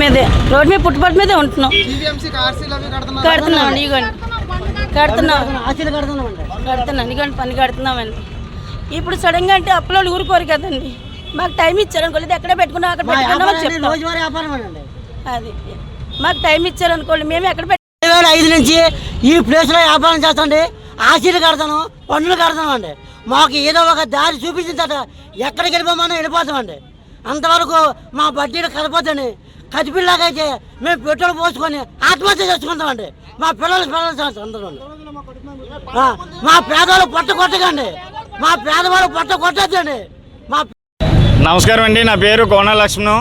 మీదే రోడ్డు మీద పుట్టుబడి మీదే ఉంటున్నాం. కడుతున్నామండి ఇగోండి కడుతున్నాం కడుతున్నాను ఇగోండి పని కడుతున్నామండి. ఇప్పుడు సడన్గా అంటే అప్పులో ఊరుకోరు కదండి. మాకు టైం ఇచ్చారనుకోలేదు ఎక్కడ పెట్టుకున్నాం అక్కడ అండి అది. మాకు టైం ఇచ్చారనుకోండి మేము ఎక్కడ పెట్టు ఐదు నుంచి ఈ ప్లేస్లో వ్యాపారం చేస్తాండి. ఆశీలు కడతాను పన్నులు కడతాను అండి మాకు ఏదో ఒక దారి చూపించిన తర్వాత ఎక్కడికి వెళ్ళిపోమని వెళ్ళిపోతామండి. అంతవరకు మా బడ్డీలు కలపొద్దని కతిపిల్లాగైతే మేము పెట్రోల్ పోసుకొని ఆత్మహత్య చేసుకుంటామండి. మా పిల్లలు పిల్లలు అందరూ. మా పేదవాళ్ళు పొట్ట కొట్టకండి. మా పేదవాళ్ళు పొట్ట కొట్టద్దండి. మా నమస్కారం అండి నా పేరు కోన లక్ష్మణం.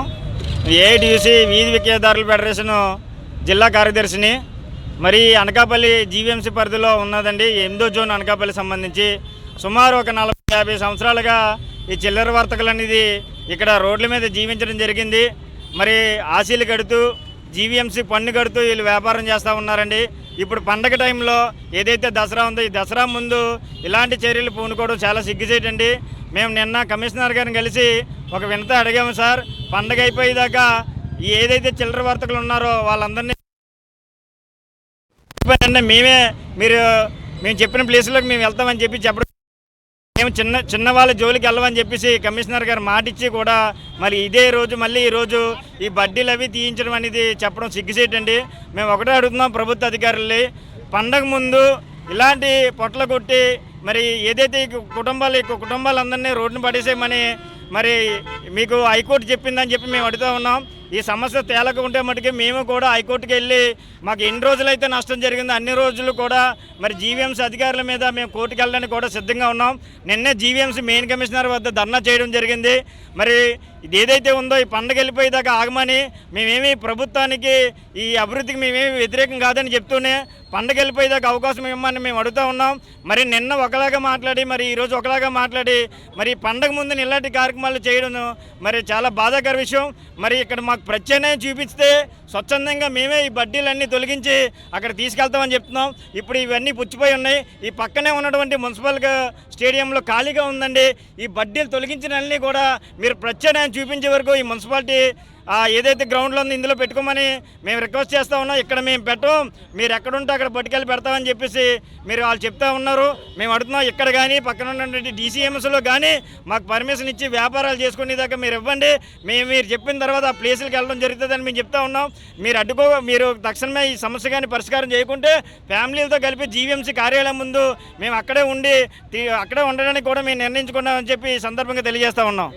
ఏఐటిసి వీధి విక్రయదారుల ఫెడరేషన్ జిల్లా కార్యదర్శిని. మరి అనకాపల్లి జీవీఎంసీ పరిధిలో ఉన్నదండి ఎనిమిదో జోన్ అనకాపల్లి సంబంధించి. సుమారు ఒక నలభై యాభై సంవత్సరాలుగా ఈ చిల్లర వర్తకులు అనేది ఇక్కడ రోడ్ల మీద జీవించడం జరిగింది. మరి ఆశీలు కడుతూ జీవీఎంసీ పన్ను కడుతూ వీళ్ళు వ్యాపారం చేస్తూ ఉన్నారండి. ఇప్పుడు పండగ టైంలో ఏదైతే దసరా ఉందో ఈ దసరా ముందు ఇలాంటి చర్యలు పూనుకోవడం చాలా సిగ్గుచేటండి. మేము నిన్న కమిషనర్ గారిని కలిసి ఒక వినత అడిగాము సార్. పండగ అయిపోయేదాకా ఏదైతే చిల్లర వర్తకులు ఉన్నారో వాళ్ళందరినీ మేమే మీరు మేము చెప్పిన ప్లేస్లోకి మేము వెళ్తామని చెప్పి చెప్పడం మేము చిన్న చిన్న వాళ్ళ జోలికి వెళ్ళమని చెప్పేసి కమిషనర్ గారు మాటిచ్చి కూడా మరి ఇదే రోజు మళ్ళీ ఈరోజు ఈ బడ్డీలు అవి తీయించడం అనేది చెప్పడం సిగ్గుసేటండి మేము ఒకటే అడుగుతున్నాం ప్రభుత్వ అధికారుల్ని. పండగ ముందు ఇలాంటి పొట్ల కొట్టి మరి ఏదైతే కుటుంబాలు ఈ కుటుంబాలందరినీ రోడ్డును పడేసేయమని మరి మీకు హైకోర్టు చెప్పిందని చెప్పి మేము అడుగుతూ ఉన్నాం. ఈ సమస్య తేలక ఉంటే మటుకు మేము కూడా హైకోర్టుకి వెళ్ళి మాకు ఎన్ని రోజులైతే నష్టం జరిగిందో అన్ని రోజులు కూడా మరి జీవీఎంసీ అధికారుల మీద మేము కోర్టుకు వెళ్ళడానికి కూడా సిద్ధంగా ఉన్నాం. నిన్నే జీవీఎంసీ మెయిన్ కమిషనర్ వద్ద ధర్నా చేయడం జరిగింది. మరి ఇది ఏదైతే ఉందో ఈ పండగ వెళ్ళిపోయేదాకా ఆగమని మేమేమి ప్రభుత్వానికి ఈ అభివృద్ధికి మేమేమి వ్యతిరేకం కాదని చెప్తూనే పండగ వెళ్ళిపోయేదాకా అవకాశం ఇవ్వమని మేము అడుగుతూ ఉన్నాం. మరి నిన్న ఒకలాగా మాట్లాడి మరి ఈరోజు ఒకలాగా మాట్లాడి మరి పండగ ముందు ఇలాంటి కార్యక్రమాలు చేయడం మరి చాలా బాధాకర విషయం. మరి ఇక్కడ మాకు ప్రత్యామ్నాయం చూపిస్తే స్వచ్ఛందంగా మేమే ఈ బడ్డీలన్నీ తొలగించి అక్కడ తీసుకెళ్తామని చెప్తున్నాం. ఇప్పుడు ఇవన్నీ పుచ్చిపోయి ఉన్నాయి. ఈ పక్కనే ఉన్నటువంటి మున్సిపల్ స్టేడియంలో ఖాళీగా ఉందండి. ఈ బడ్డీలు తొలగించిన కూడా మీరు ప్రత్యామ్నాయం చూపించే వరకు ఈ మున్సిపాలిటీ ఏదైతే గ్రౌండ్లో ఉందో ఇందులో పెట్టుకోమని మేము రిక్వెస్ట్ చేస్తూ ఉన్నాం. ఇక్కడ మేము పెట్టం. మీరు ఎక్కడుంటే అక్కడ పట్టుకెళ్ళి పెడతామని చెప్పేసి మీరు వాళ్ళు చెప్తా ఉన్నారు. మేము అడుగుతున్నాం ఇక్కడ కానీ పక్కన ఉన్నటువంటి డీసీఎంఎస్లో కానీ మాకు పర్మిషన్ ఇచ్చి వ్యాపారాలు చేసుకునే దాకా మీరు ఇవ్వండి. మేము మీరు చెప్పిన తర్వాత ఆ ప్లేసులకు వెళ్ళడం జరుగుతుందని మేము చెప్తా ఉన్నాం. మీరు అడ్డుకో మీరు తక్షణమే ఈ సమస్య కానీ పరిష్కారం చేయకుంటే ఫ్యామిలీలతో కలిపి జీవీఎంసీ కార్యాలయం ముందు మేము అక్కడే ఉండి తీ- అక్కడే ఉండడానికి కూడా మేము నిర్ణయించుకున్నామని చెప్పి సందర్భంగా తెలియజేస్తా ఉన్నాం.